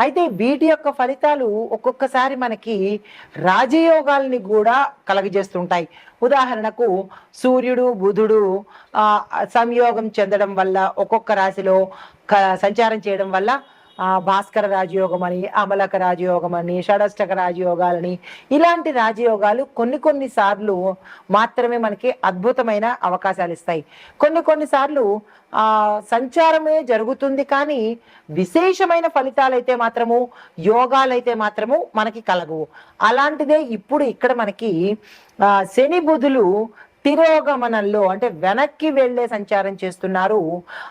అయితే వీటి యొక్క ఫలితాలు ఒక్కొక్కసారి మనకి రాజయోగాల్ని కూడా కలగజేస్తుంటాయి. ఉదాహరణకు సూర్యుడు బుధుడు సంయోగం చెందడం వల్ల ఒక్కొక్క రాశిలో క- సంచారం చేయడం వల్ల ఆ, భాస్కర రాజయోగం అని అమలక రాజయోగం అని షడష్టక రాజయోగాలని ఇలాంటి రాజయోగాలు కొన్ని కొన్ని సార్లు మాత్రమే మనకి అద్భుతమైన అవకాశాలు ఇస్తాయి. కొన్ని కొన్ని సార్లు ఆ సంచారమే జరుగుతుంది కానీ విశేషమైన ఫలితాలైతే మాత్రము యోగాలైతే మాత్రము మనకి కలగవు. అలాంటిదే ఇప్పుడు ఇక్కడ మనకి శని బుధులు తిరోగమనంలో అంటే వెనక్కి వెళ్ళే సంచారం చేస్తున్నారు.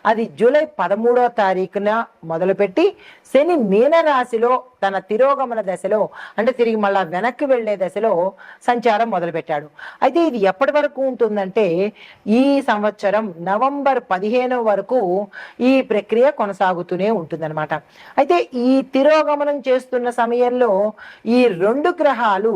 అది జూలై పదమూడో తారీఖున మొదలుపెట్టి శని మీన రాశిలో తన తిరోగమన దశలో అంటే తిరిగి మళ్ళా వెనక్కి వెళ్ళే దశలో సంచారం మొదలుపెట్టాడు. అయితే ఇది ఎప్పటి వరకు ఉంటుందంటే ఈ సంవత్సరం నవంబర్ పదిహేను వరకు ఈ ప్రక్రియ కొనసాగుతూనే ఉంటుందన్నమాట. అయితే ఈ తిరోగమనం చేస్తున్న సమయంలో ఈ రెండు గ్రహాలు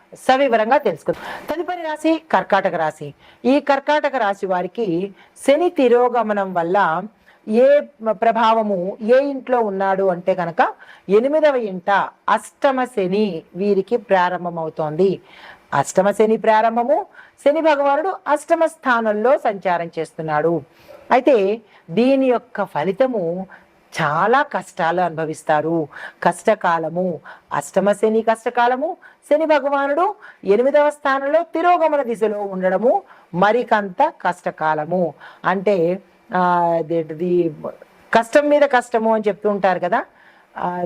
సవివరంగా తెలుసుకుందాం. తదుపరి రాశి కర్కాటక రాశి. ఈ కర్కాటక రాశి వారికి శని తిరోగమనం వల్ల ఏ ప్రభావము ఏ ఇంట్లో ఉన్నాడు అంటే కనుక ఎనిమిదవ ఇంట అష్టమ శని వీరికి ప్రారంభమవుతోంది. అష్టమ శని ప్రారంభము. శని భగవానుడు అష్టమ స్థానంలో సంచారం చేస్తున్నాడు. అయితే దీని యొక్క ఫలితము చాలా కష్టాలు అనుభవిస్తారు. కష్టకాలము అష్టమ శని కష్టకాలము శని భగవానుడు ఎనిమిదవ స్థానంలో తిరోగమన దిశలో ఉండడము మరికంత కష్టకాలము. అంటే ఆ, కష్టం మీద కష్టము అని చెప్తూ ఉంటారు కదా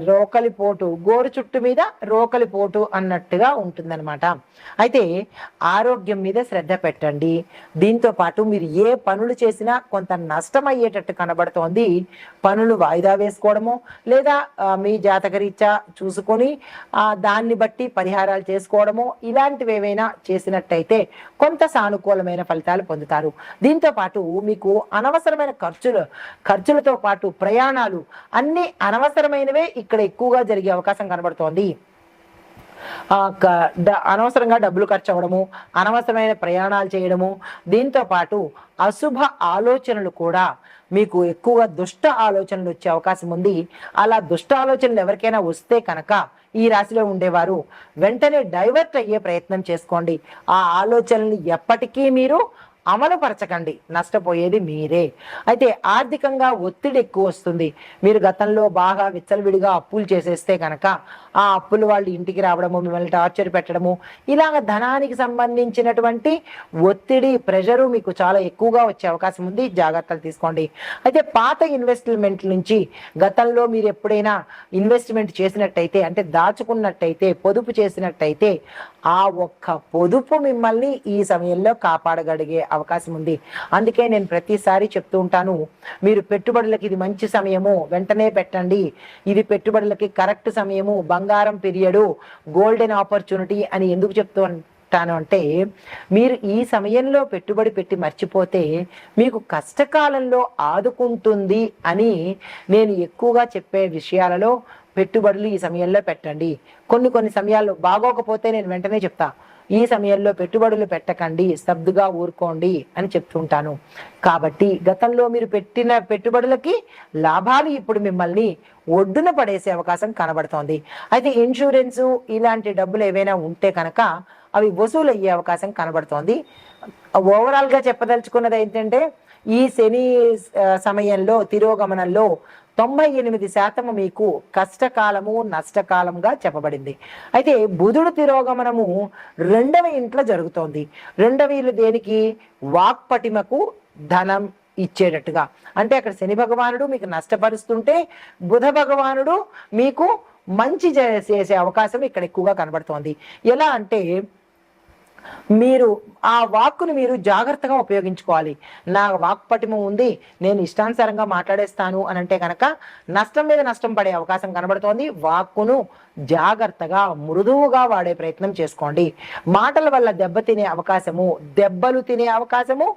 రోకలి పోటు గోరు చుట్టు మీద రోకలి పోటు అన్నట్టుగా ఉంటుందన్నమాట. అయితే ఆరోగ్యం మీద శ్రద్ధ పెట్టండి. దీంతో పాటు మీరు ఏ పనులు చేసినా కొంత నష్టం అయ్యేటట్టు కనబడుతోంది. పనులు వాయిదా వేసుకోవడము లేదా మీ జాతకరీత్యా చూసుకొని ఆ, దాన్ని బట్టి పరిహారాలు చేసుకోవడము ఇలాంటివి ఏవైనా చేసినట్టయితే కొంత సానుకూలమైన ఫలితాలు పొందుతారు. దీంతో పాటు మీకు అనవసరమైన ఖర్చులు ఖర్చులతో పాటు ప్రయాణాలు అన్ని అనవసరమైనవే ఇక్కడ ఎక్కువగా జరిగే అవకాశం కనబడుతోంది. అనవసరంగా డబ్బులు ఖర్చు అవ్వడము అనవసరమైన ప్రయాణాలు చేయడము దీంతో పాటు అశుభ ఆలోచనలు కూడా మీకు ఎక్కువగా దుష్ట ఆలోచనలు వచ్చే అవకాశం ఉంది. అలా దుష్ట ఆలోచనలు ఎవరికైనా వస్తే కనుక ఈ రాశిలో ఉండేవారు వెంటనే డైవర్ట్ అయ్యే ప్రయత్నం చేసుకోండి. ఆ ఆలోచనలు ఎప్పటికీ మీరు అమలుపరచకండి. నష్టపోయేది మీరే. అయితే ఆర్థికంగా ఒత్తిడి ఎక్కువ వస్తుంది. మీరు గతంలో బాగా విచ్చలవిడిగా అప్పులు చేసేస్తే కనుక ఆ అప్పులు వాళ్ళు ఇంటికి రావడము మిమ్మల్ని టార్చర్ పెట్టడము ఇలాగ ధనానికి సంబంధించినటువంటి ఒత్తిడి ప్రెషరు మీకు చాలా ఎక్కువగా వచ్చే అవకాశం ఉంది. జాగ్రత్తలు తీసుకోండి. అయితే పాత ఇన్వెస్ట్మెంట్ నుంచి గతంలో మీరు ఎప్పుడైనా ఇన్వెస్ట్మెంట్ చేసినట్టయితే అంటే దాచుకున్నట్టయితే పొదుపు చేసినట్టయితే ఆ ఒక్క పొదుపు మిమ్మల్ని ఈ సమయంలో కాపాడగలిగే అవకాశం ఉంది. అందుకే నేను ప్రతిసారి చెప్తూ ఉంటాను మీరు పెట్టుబడులకి ఇది మంచి సమయము వెంటనే పెట్టండి. ఇది పెట్టుబడులకి కరెక్ట్ సమయము బంగారు పీరియడు గోల్డెన్ ఆపర్చునిటీ అని ఎందుకు చెప్తూ ఉంటాను అంటే మీరు ఈ సమయంలో పెట్టుబడి పెట్టి మర్చిపోతే మీకు కష్టకాలంలో ఆదుకుంటుంది అని నేను ఎక్కువగా చెప్పే విషయాలలో పెట్టుబడులు ఈ సమయంలో పెట్టండి. కొన్ని కొన్ని సమయాల్లో బాగోకపోతే నేను వెంటనే చెప్తా. ఈ సమయంలో పెట్టుబడులు పెట్టకండి సబ్దుగా ఊరుకోండి అని చెప్తుంటాను. కాబట్టి గతంలో మీరు పెట్టిన పెట్టుబడులకి లాభాలు ఇప్పుడు మిమ్మల్ని ఒడ్డున పడేసే అవకాశం కనబడుతోంది. అయితే ఇన్సూరెన్సు ఇలాంటి డబ్బులు ఏవైనా ఉంటే కనుక అవి వసూలు అయ్యే అవకాశం కనబడుతోంది. ఓవరాల్గా చెప్పదలుచుకున్నది ఏంటంటే ఈ శని సమయంలో తిరోగమనంలో తొంభై ఎనిమిది శాతము మీకు కష్టకాలము నష్టకాలంగా చెప్పబడింది. అయితే బుధుడు తిరోగమనము రెండవ ఇంట్లో జరుగుతోంది. రెండవ ఇల్లు దేనికి? వాక్పటిమకు ధనం ఇచ్చేటట్టుగా. అంటే అక్కడ శని భగవానుడు మీకు నష్టపరుస్తుంటే బుధ భగవానుడు మీకు మంచి చే- చేసే అవకాశం ఇక్కడ ఎక్కువగా కనబడుతోంది. ఎలా అంటే మీరు ఆ వాక్కును మీరు జాగ్రత్తగా ఉపయోగించుకోవాలి. నా వాక్పటిమ ఉంది నేను ఇష్టానుసారంగా మాట్లాడేస్తాను అని అంటే కనుక నష్టం మీద నష్టం పడే అవకాశం కనబడుతోంది. వాక్కును జాగ్రత్తగా మృదువుగా వాడే ప్రయత్నం చేసుకోండి. మాటల వల్ల దెబ్బ తినే అవకాశము దెబ్బలు తినే అవకాశము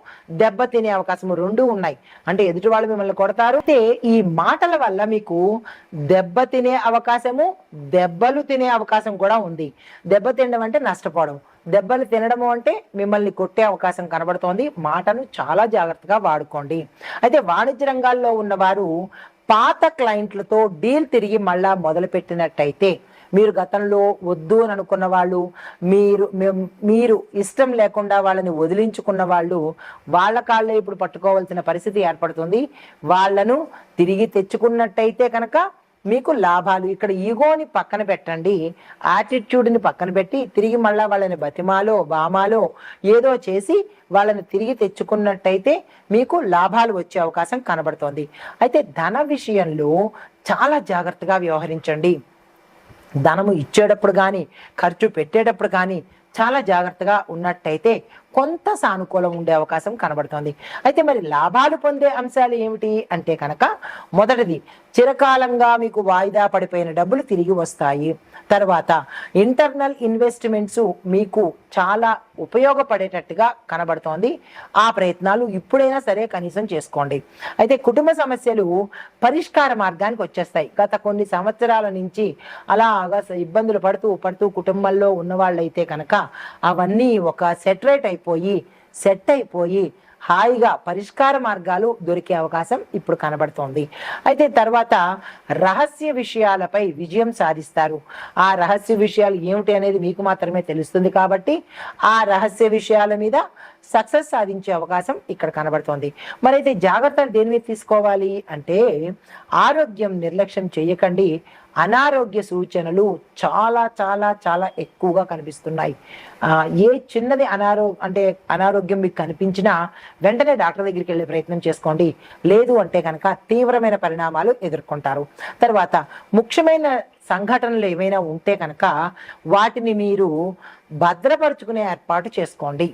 దెబ్బ తినే అవకాశము రెండు ఉన్నాయి. అంటే ఎదుటి వాళ్ళు మిమ్మల్ని కొడతారు. అయితే ఈ మాటల వల్ల మీకు దెబ్బ తినే అవకాశము దెబ్బలు తినే అవకాశం కూడా ఉంది. దెబ్బ తినడం అంటే నష్టపోవడం. దెబ్బలు తినడము అంటే మిమ్మల్ని కొట్టే అవకాశం కనబడుతోంది. మాటను చాలా జాగ్రత్తగా వాడుకోండి. అయితే వాణిజ్య రంగాల్లో ఉన్నవారు పాత క్లయింట్లతో డీల్ తిరిగి మళ్ళా మొదలు పెట్టినట్టయితే మీరు గతంలో వద్దు అని అనుకున్న వాళ్ళు మీరు మీరు ఇష్టం లేకుండా వాళ్ళని వదిలించుకున్న వాళ్ళు వాళ్ళ కాళ్ళే ఇప్పుడు పట్టుకోవాల్సిన పరిస్థితి ఏర్పడుతుంది. వాళ్ళను తిరిగి తెచ్చుకున్నట్టయితే కనుక మీకు లాభాలు. ఇక్కడ ఈగోని పక్కన పెట్టండి. యాటిట్యూడ్ని పక్కన పెట్టి తిరిగి మళ్ళా వాళ్ళని బతిమాలో బామాలో ఏదో చేసి వాళ్ళని తిరిగి తెచ్చుకున్నట్టయితే మీకు లాభాలు వచ్చే అవకాశం కనబడుతోంది. అయితే ధన విషయంలో చాలా జాగ్రత్తగా వ్యవహరించండి. ధనము ఇచ్చేటప్పుడు కానీ ఖర్చు పెట్టేటప్పుడు కానీ చాలా జాగ్రత్తగా ఉన్నట్టయితే కొంత సానుకూలం ఉండే అవకాశం కనబడుతోంది. అయితే మరి లాభాలు పొందే అంశాలు ఏమిటి? అంటే కనుక మొదటిది చిరకాలంగా మీకు వాయిదా పడిపోయిన డబ్బులు తిరిగి వస్తాయి. తర్వాత ఇంటర్నల్ ఇన్వెస్ట్మెంట్స్ మీకు చాలా ఉపయోగపడేటట్టుగా కనబడుతోంది. ఆ ప్రయత్నాలు ఇప్పుడైనా సరే కనీసం చేసుకోండి. అయితే కుటుంబ సమస్యలు పరిష్కార మార్గానికి వచ్చేస్తాయి. గత కొన్ని సంవత్సరాల నుంచి అలాగా ఇబ్బందులు పడుతూ పడుతూ కుటుంబంలో ఉన్న వాళ్ళైతే కనుక అవన్నీ ఒక సెటరేట్ అయిపోయి సెట్ అయిపోయి హాయిగా పరిష్కార మార్గాలు దొరికే అవకాశం ఇప్పుడు కనబడుతోంది. అయితే తర్వాత రహస్య విషయాలపై విజయం సాధిస్తారు. ఆ రహస్య విషయాలు ఏమిటి అనేది మీకు మాత్రమే తెలుస్తుంది కాబట్టి ఆ రహస్య విషయాల మీద సక్సెస్ సాధించే అవకాశం ఇక్కడ కనబడుతోంది. మరైతే జాగ్రత్తలు దేని మీద తీసుకోవాలి అంటే ఆరోగ్యం నిర్లక్ష్యం చేయకండి. అనారోగ్య సూచనలు చాలా చాలా చాలా ఎక్కువగా కనిపిస్తున్నాయి. ఏ చిన్నది అనారో అంటే అనారోగ్యం మీకు కనిపించినా వెంటనే డాక్టర్ దగ్గరికి వెళ్ళే ప్రయత్నం చేసుకోండి. లేదు అంటే కనుక తీవ్రమైన పరిణామాలు ఎదుర్కొంటారు. తర్వాత ముఖ్యమైన సంఘటనలు ఏమైనా ఉంటే కనుక వాటిని మీరు భద్రపరుచుకునే ఏర్పాటు చేసుకోండి.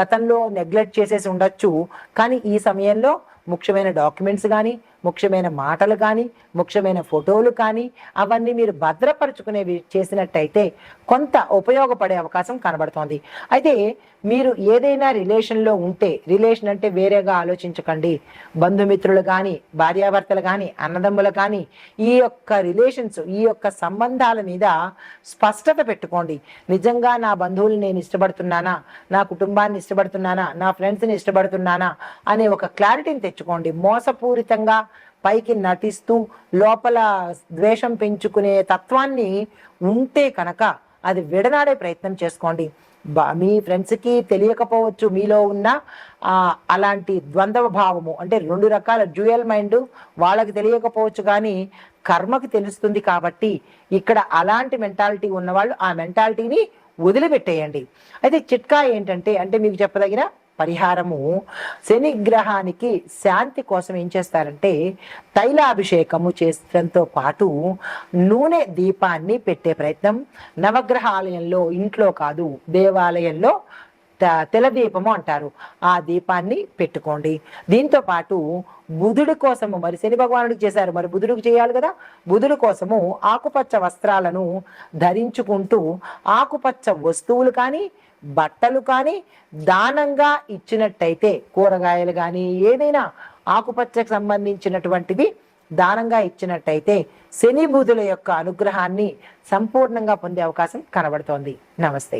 గతంలో నెగ్లెక్ట్ చేసేసి ఉండొచ్చు. కానీ ఈ సమయంలో ముఖ్యమైన డాక్యుమెంట్స్ కానీ ముఖ్యమైన మాటలు కానీ ముఖ్యమైన ఫోటోలు కానీ అవన్నీ మీరు భద్రపరుచుకునేవి చేసినట్టయితే కొంత ఉపయోగపడే అవకాశం కనబడుతోంది. అయితే మీరు ఏదైనా రిలేషన్లో ఉంటే రిలేషన్ అంటే వేరేగా ఆలోచించకండి. బంధుమిత్రులు కానీ భార్యాభర్తలు కానీ అన్నదమ్ములు కానీ ఈ యొక్క రిలేషన్స్ ఈ యొక్క సంబంధాల మీద స్పష్టత పెట్టుకోండి. నిజంగా నా బంధువులు నేను ఇష్టపడుతున్నానా? నా కుటుంబాన్ని ఇష్టపడుతున్నానా? నా ఫ్రెండ్స్ని ఇష్టపడుతున్నానా? అనే ఒక క్లారిటీని తెచ్చుకోండి. మోసపూరితంగా పైకి నటిస్తూ లోపల ద్వేషం పెంచుకునే తత్వాన్ని ఉంటే కనుక అది విడనాడే ప్రయత్నం చేసుకోండి. బా మీ ఫ్రెండ్స్కి తెలియకపోవచ్చు మీలో ఉన్న అలాంటి ద్వంద్వ భావము అంటే రెండు రకాల డ్యూయల్ మైండ్ వాళ్ళకి తెలియకపోవచ్చు కానీ కర్మకి తెలుస్తుంది కాబట్టి ఇక్కడ అలాంటి మెంటాలిటీ ఉన్నవాళ్ళు ఆ మెంటాలిటీని వదిలిపెట్టేయండి. అయితే చిట్కా ఏంటంటే అంటే మీకు చెప్పదగిన పరిహారము శనిగ్రహానికి శాంతి కోసం ఏం చేస్తారంటే తైలాభిషేకము చేసడంతో పాటు నూనె దీపాన్ని పెట్టే ప్రయత్నం. నవగ్రహ ఆలయంలో ఇంట్లో కాదు దేవాలయంలో త- తెల దీపము అంటారు. ఆ దీపాన్ని పెట్టుకోండి. దీంతో పాటు బుధుడి కోసము మరి శని భగవానుడికి చేశారు మరి బుధుడికి చేయాలి కదా? బుధుడి కోసము ఆకుపచ్చ వస్త్రాలను ధరించుకుంటూ ఆకుపచ్చ వస్తువులు కానీ బట్టలు కానీ దానంగా ఇచ్చినట్టయితే కూరగాయలు కానీ ఏదైనా ఆకుపచ్చకు సంబంధించినటువంటివి దానంగా ఇచ్చినట్టయితే శని బుధుల యొక్క అనుగ్రహాన్ని సంపూర్ణంగా పొందే అవకాశం కనబడుతోంది. నమస్తే.